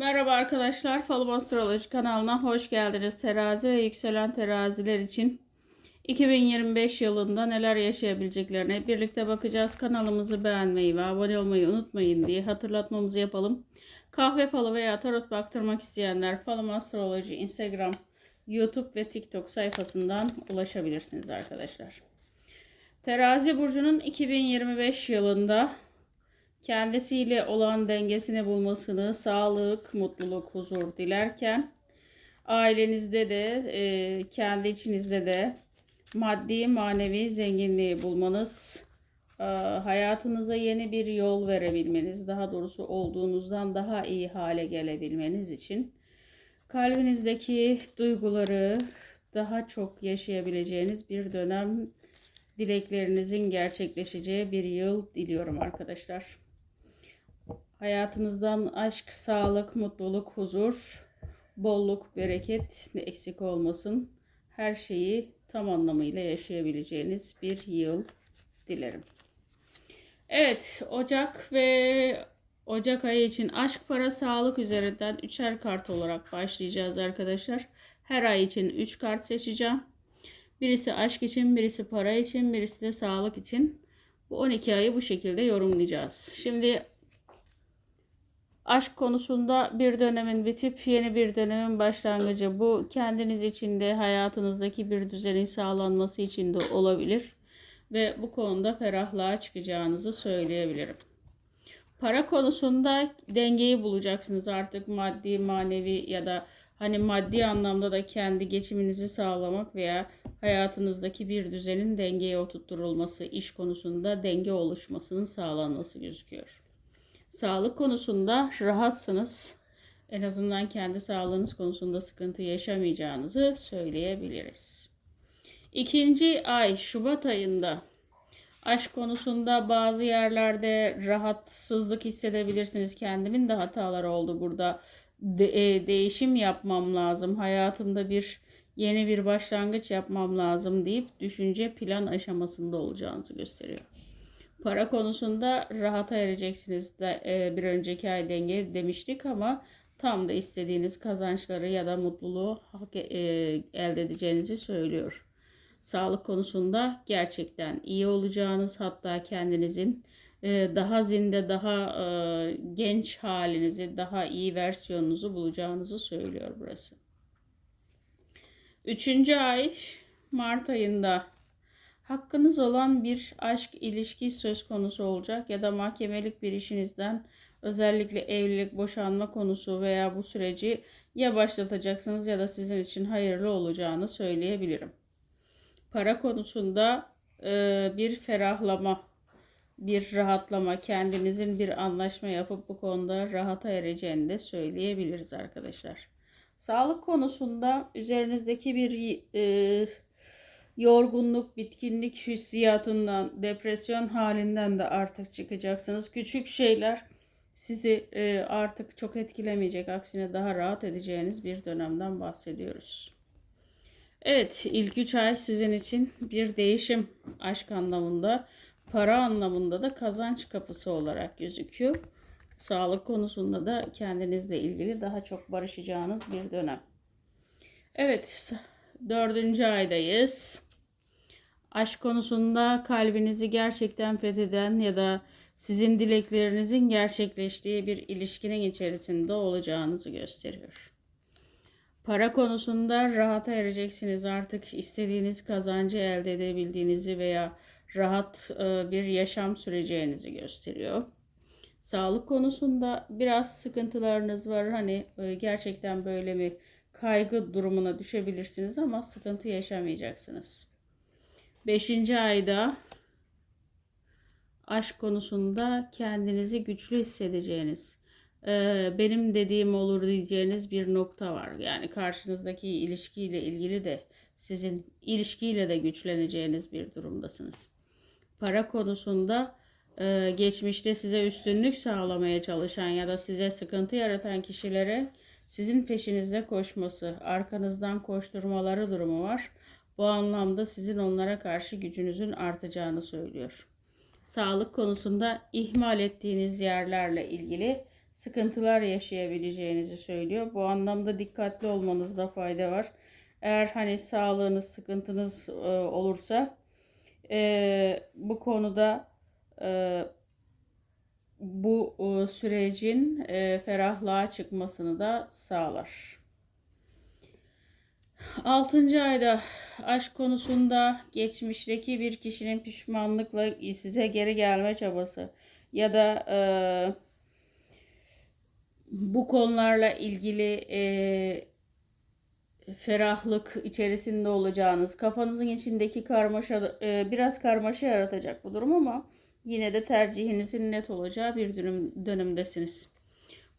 Merhaba arkadaşlar, Falım Astroloji kanalına hoş geldiniz. Terazi ve yükselen teraziler için 2025 yılında neler yaşayabileceklerine birlikte bakacağız. Kanalımızı beğenmeyi ve abone olmayı unutmayın diye hatırlatmamızı yapalım. Kahve falı veya tarot baktırmak isteyenler Falım Astroloji Instagram, YouTube ve TikTok sayfasından ulaşabilirsiniz arkadaşlar. Terazi burcunun 2025 yılında kendisiyle olan dengesini bulmasını, sağlık, mutluluk, huzur dilerken ailenizde de e, kendi içinizde de maddi manevi zenginliği bulmanız, e, hayatınıza yeni bir yol verebilmeniz, daha doğrusu olduğunuzdan daha iyi hale gelebilmeniz için kalbinizdeki duyguları daha çok yaşayabileceğiniz bir dönem dileklerinizin gerçekleşeceği bir yıl diliyorum arkadaşlar. Hayatınızdan aşk, sağlık, mutluluk, huzur, bolluk, bereket ne eksik olmasın. Her şeyi tam anlamıyla yaşayabileceğiniz bir yıl dilerim. Evet, Ocak ve Ocak ayı için aşk, para, sağlık üzerinden üçer kart olarak başlayacağız arkadaşlar. Her ay için 3 kart seçeceğim. Birisi aşk için, birisi para için, birisi de sağlık için. Bu 12 ayı bu şekilde yorumlayacağız. Şimdi aşk konusunda bir dönemin bitip yeni bir dönemin başlangıcı. Bu kendiniz için de hayatınızdaki bir düzenin sağlanması için de olabilir. Ve bu konuda ferahlığa çıkacağınızı söyleyebilirim. Para konusunda dengeyi bulacaksınız artık maddi, manevi ya da hani maddi anlamda da kendi geçiminizi sağlamak veya hayatınızdaki bir düzenin dengeye oturtulması, iş konusunda denge oluşmasının sağlanması gözüküyor. Sağlık konusunda rahatsınız. En azından kendi sağlığınız konusunda sıkıntı yaşamayacağınızı söyleyebiliriz. İkinci ay Şubat ayında aşk konusunda bazı yerlerde rahatsızlık hissedebilirsiniz. Kendimin de hataları oldu burada. De- e, değişim yapmam lazım. Hayatımda bir yeni bir başlangıç yapmam lazım deyip düşünce plan aşamasında olacağınızı gösteriyor. Para konusunda rahata ereceksiniz de e, bir önceki ay denge demiştik ama tam da istediğiniz kazançları ya da mutluluğu e, elde edeceğinizi söylüyor. Sağlık konusunda gerçekten iyi olacağınız hatta kendinizin e, daha zinde, daha genç halinizi, daha iyi versiyonunuzu bulacağınızı söylüyor burası. Üçüncü ay Mart ayında hakkınız olan bir aşk ilişki söz konusu olacak ya da mahkemelik bir işinizden özellikle evlilik, boşanma konusu veya bu süreci ya başlatacaksınız ya da sizin için hayırlı olacağını söyleyebilirim. Para konusunda e, bir ferahlama, bir rahatlama, kendinizin bir anlaşma yapıp bu konuda rahata ereceğini de söyleyebiliriz arkadaşlar. Sağlık konusunda üzerinizdeki bir e, yorgunluk, bitkinlik hissiyatından, depresyon halinden de artık çıkacaksınız. Küçük şeyler sizi e, artık çok etkilemeyecek. Aksine daha rahat edeceğiniz bir dönemden bahsediyoruz. Evet, ilk 3 ay sizin için bir değişim aşk anlamında, para anlamında da kazanç kapısı olarak gözüküyor. Sağlık konusunda da kendinizle ilgili daha çok barışacağınız bir dönem. Evet, dördüncü aydayız. Aşk konusunda kalbinizi gerçekten fetheden ya da sizin dileklerinizin gerçekleştiği bir ilişkinin içerisinde olacağınızı gösteriyor. Para konusunda rahata ereceksiniz. Artık istediğiniz kazancı elde edebildiğinizi veya rahat e, bir yaşam süreceğinizi gösteriyor. Sağlık konusunda biraz sıkıntılarınız var. Hani e, gerçekten böyle bir kaygı durumuna düşebilirsiniz ama sıkıntı yaşamayacaksınız. Beşinci ayda aşk konusunda kendinizi güçlü hissedeceğiniz, e, benim dediğim olur diyeceğiniz bir nokta var. Yani karşınızdaki ilişkiyle ilgili de sizin ilişkiyle de güçleneceğiniz bir durumdasınız. Para konusunda e, geçmişte size üstünlük sağlamaya çalışan ya da size sıkıntı yaratan kişilere sizin peşinizde koşması, arkanızdan koşturmaları durumu var. Bu anlamda sizin onlara karşı gücünüzün artacağını söylüyor. Sağlık konusunda ihmal ettiğiniz yerlerle ilgili sıkıntılar yaşayabileceğinizi söylüyor. Bu anlamda dikkatli olmanızda fayda var. Eğer hani sağlığınız, sıkıntınız e, olursa e, bu konuda e, bu e, sürecin e, ferahlığa çıkmasını da sağlar. 6. ayda aşk konusunda geçmişteki bir kişinin pişmanlıkla size geri gelme çabası ya da e, bu konularla ilgili e, ferahlık içerisinde olacağınız, kafanızın içindeki karmaşa e, biraz karmaşa yaratacak bu durum ama yine de tercihinizin net olacağı bir dönüm, dönümdesiniz.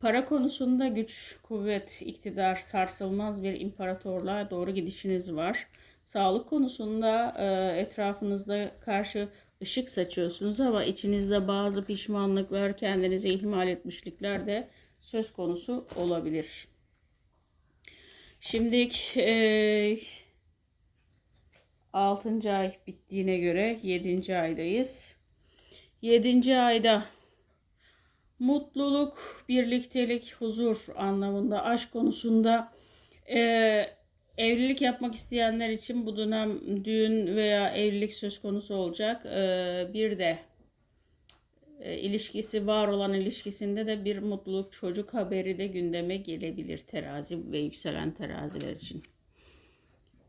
Para konusunda güç, kuvvet, iktidar, sarsılmaz bir imparatorluğa doğru gidişiniz var. Sağlık konusunda e, etrafınızda karşı ışık saçıyorsunuz ama içinizde bazı pişmanlıklar, kendinizi ihmal etmişlikler de söz konusu olabilir. Şimdi e, 6. ay bittiğine göre 7. aydayız. 7. ayda mutluluk, birliktelik, huzur anlamında aşk konusunda e, evlilik yapmak isteyenler için bu dönem düğün veya evlilik söz konusu olacak. E, bir de e, ilişkisi var olan ilişkisinde de bir mutluluk çocuk haberi de gündeme gelebilir terazi ve yükselen teraziler için.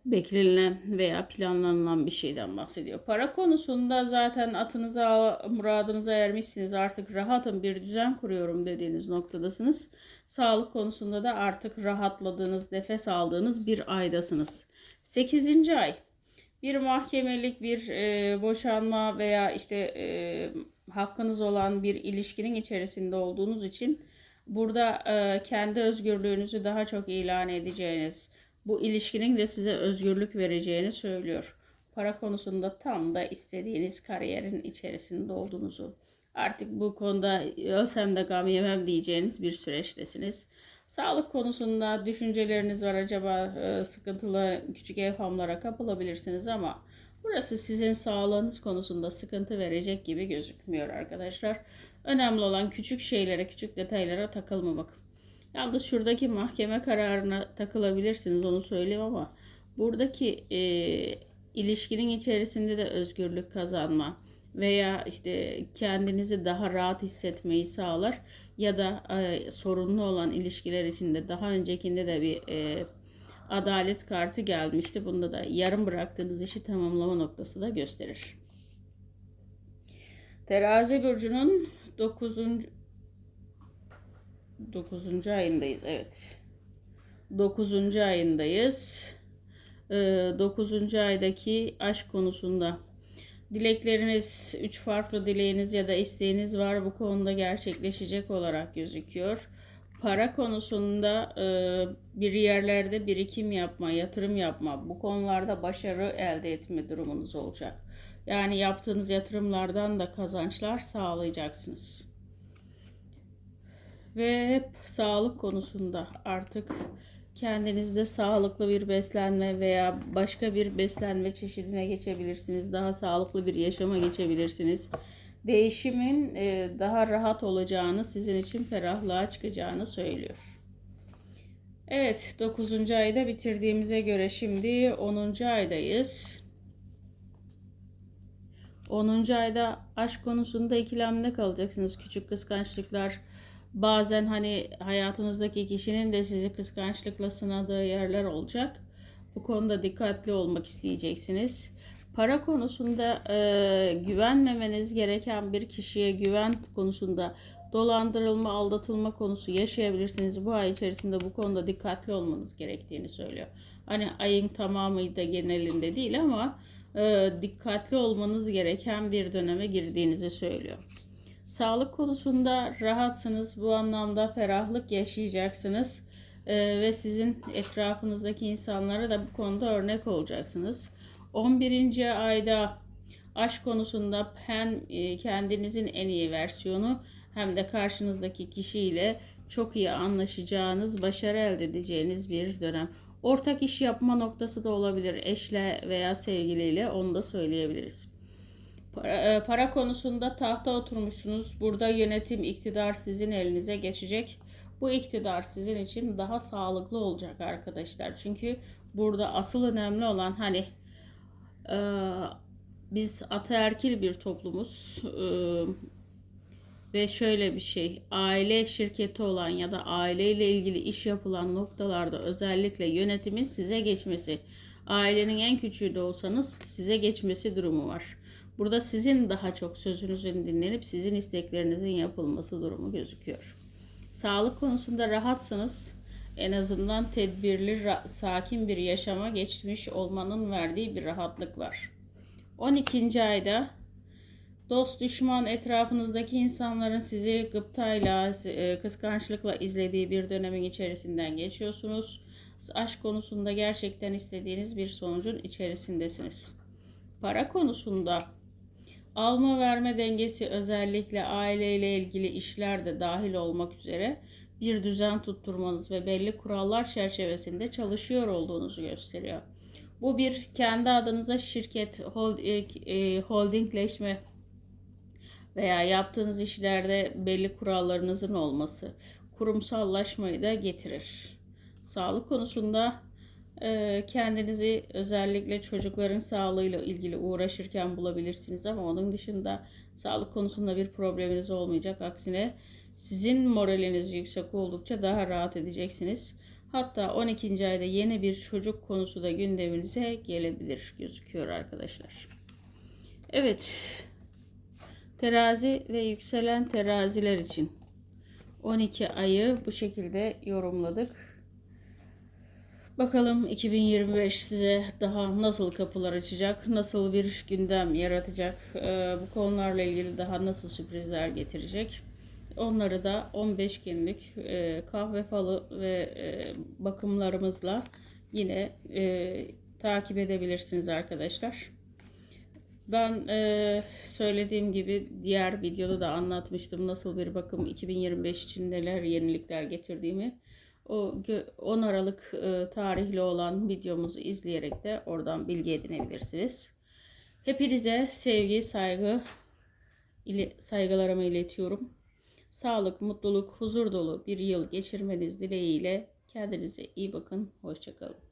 Beklenilen veya planlanılan bir şeyden bahsediyor. Para konusunda zaten atınıza, muradınıza ermişsiniz. Artık rahatım bir düzen kuruyorum dediğiniz noktadasınız. Sağlık konusunda da artık rahatladığınız, nefes aldığınız bir aydasınız. 8. ay bir mahkemelik bir e, boşanma veya işte e, hakkınız olan bir ilişkinin içerisinde olduğunuz için burada e, kendi özgürlüğünüzü daha çok ilan edeceğiniz, bu ilişkinin de size özgürlük vereceğini söylüyor. Para konusunda tam da istediğiniz kariyerin içerisinde olduğunuzu, artık bu konuda ölsem de gam yemem diyeceğiniz bir süreçtesiniz. Sağlık konusunda düşünceleriniz var. Acaba e, sıkıntılı küçük evhamlara kapılabilirsiniz ama burası sizin sağlığınız konusunda sıkıntı verecek gibi gözükmüyor arkadaşlar. Önemli olan küçük şeylere, küçük detaylara takılmamak. Yalnız şuradaki mahkeme kararına takılabilirsiniz onu söyleyeyim ama buradaki e, ilişkinin içerisinde de özgürlük kazanma veya işte kendinizi daha rahat hissetmeyi sağlar ya da e, sorunlu olan ilişkiler içinde daha öncekinde de bir e, adalet kartı gelmişti. Bunda da yarım bıraktığınız işi tamamlama noktası da gösterir. Terazi burcunun 9. 9. ayındayız. Evet. 9. ayındayız. 9. E, aydaki aşk konusunda Dilekleriniz, üç farklı dileğiniz ya da isteğiniz var bu konuda gerçekleşecek olarak gözüküyor. Para konusunda e, bir yerlerde birikim yapma, yatırım yapma, bu konularda başarı elde etme durumunuz olacak. Yani yaptığınız yatırımlardan da kazançlar sağlayacaksınız. Ve hep sağlık konusunda artık Kendinizde sağlıklı bir beslenme veya başka bir beslenme çeşidine geçebilirsiniz. Daha sağlıklı bir yaşama geçebilirsiniz. Değişimin e, daha rahat olacağını, sizin için ferahlığa çıkacağını söylüyor. Evet, 9. ayda bitirdiğimize göre şimdi 10. aydayız. 10. ayda aşk konusunda ikilemde kalacaksınız. Küçük kıskançlıklar, Bazen hani hayatınızdaki kişinin de sizi kıskançlıkla sınadığı yerler olacak. Bu konuda dikkatli olmak isteyeceksiniz. Para konusunda e, güvenmemeniz gereken bir kişiye güven konusunda dolandırılma, aldatılma konusu yaşayabilirsiniz. Bu ay içerisinde bu konuda dikkatli olmanız gerektiğini söylüyor. Hani ayın tamamı da genelinde değil ama e, dikkatli olmanız gereken bir döneme girdiğinizi söylüyor. Sağlık konusunda rahatsınız. Bu anlamda ferahlık yaşayacaksınız. Ee, ve sizin etrafınızdaki insanlara da bu konuda örnek olacaksınız. 11. ayda aşk konusunda hem e, kendinizin en iyi versiyonu hem de karşınızdaki kişiyle çok iyi anlaşacağınız, başarı elde edeceğiniz bir dönem. Ortak iş yapma noktası da olabilir eşle veya sevgiliyle onu da söyleyebiliriz. Para, e, para konusunda tahta oturmuşsunuz. Burada yönetim, iktidar sizin elinize geçecek. Bu iktidar sizin için daha sağlıklı olacak arkadaşlar. Çünkü burada asıl önemli olan hani e, biz ataerkil bir toplumuz. E, ve şöyle bir şey, aile şirketi olan ya da aileyle ilgili iş yapılan noktalarda özellikle yönetimin size geçmesi, ailenin en küçüğü de olsanız size geçmesi durumu var. Burada sizin daha çok sözünüzün dinlenip sizin isteklerinizin yapılması durumu gözüküyor. Sağlık konusunda rahatsınız. En azından tedbirli, sakin bir yaşama geçmiş olmanın verdiği bir rahatlık var. 12. ayda Dost düşman etrafınızdaki insanların sizi gıptayla, e, kıskançlıkla izlediği bir dönemin içerisinden geçiyorsunuz. Aşk konusunda gerçekten istediğiniz bir sonucun içerisindesiniz. Para konusunda alma verme dengesi özellikle aileyle ilgili işler de dahil olmak üzere bir düzen tutturmanız ve belli kurallar çerçevesinde çalışıyor olduğunuzu gösteriyor. Bu bir kendi adınıza şirket hold, e, holdingleşme veya yaptığınız işlerde belli kurallarınızın olması kurumsallaşmayı da getirir. Sağlık konusunda e, kendinizi özellikle çocukların sağlığıyla ilgili uğraşırken bulabilirsiniz ama onun dışında sağlık konusunda bir probleminiz olmayacak. Aksine sizin moraliniz yüksek oldukça daha rahat edeceksiniz. Hatta 12. ayda yeni bir çocuk konusu da gündeminize gelebilir gözüküyor arkadaşlar. Evet, Terazi ve yükselen teraziler için 12 ayı bu şekilde yorumladık. Bakalım 2025 size daha nasıl kapılar açacak, nasıl bir gündem yaratacak, e, bu konularla ilgili daha nasıl sürprizler getirecek. Onları da 15 günlük e, kahve falı ve e, bakımlarımızla yine takip edebilirsiniz arkadaşlar. Ben e, söylediğim gibi diğer videoda da anlatmıştım nasıl bir bakım 2025 için neler yenilikler getirdiğimi. O 10 Aralık e, tarihli olan videomuzu izleyerek de oradan bilgi edinebilirsiniz. Hepinize sevgi, saygı, ile, saygılarımı iletiyorum. Sağlık, mutluluk, huzur dolu bir yıl geçirmeniz dileğiyle kendinize iyi bakın. Hoşçakalın.